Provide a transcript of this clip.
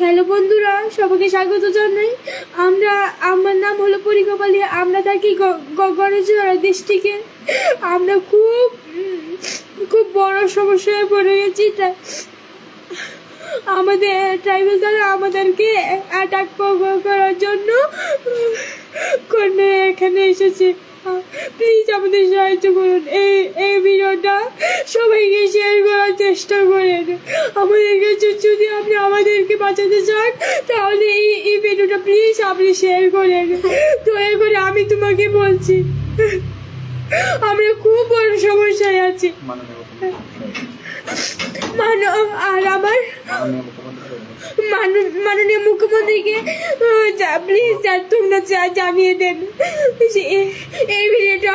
Hello বন্ধুরা, সবাইকে স্বাগত জানাই। আমরা, আমার নাম হলো পরিকপালি, আমরা থাকি গণেশরা ডিস্ট্রিক্টে আমরা খুব খুব বড় সমস্যায় পড়ে গেছি। আমাদের ট্রাইবেল দ্বারা আমাদেরকে অ্যাটাক করার জন্য এখানে এসেছে। প্লিজ আমাদের সাহায্য করুন। এই এই ভিডিওটা সবাইকে শেয়ার চেষ্টা করেন। আমাদেরকে যদি আপনি আমাদেরকে বাঁচাতে চান, তাহলে এই এই ভিডিওটা প্লিজ আপনি শেয়ার করেন। দয়া করে আমি তোমাকে বলছি, আমরা খুব বড় সমস্যায় আছি। মানো আর আমার মাননীয় মুখ্যমন্ত্রীকে প্লিজ তোমরা জানিয়ে দেন। এই ভিডিওটা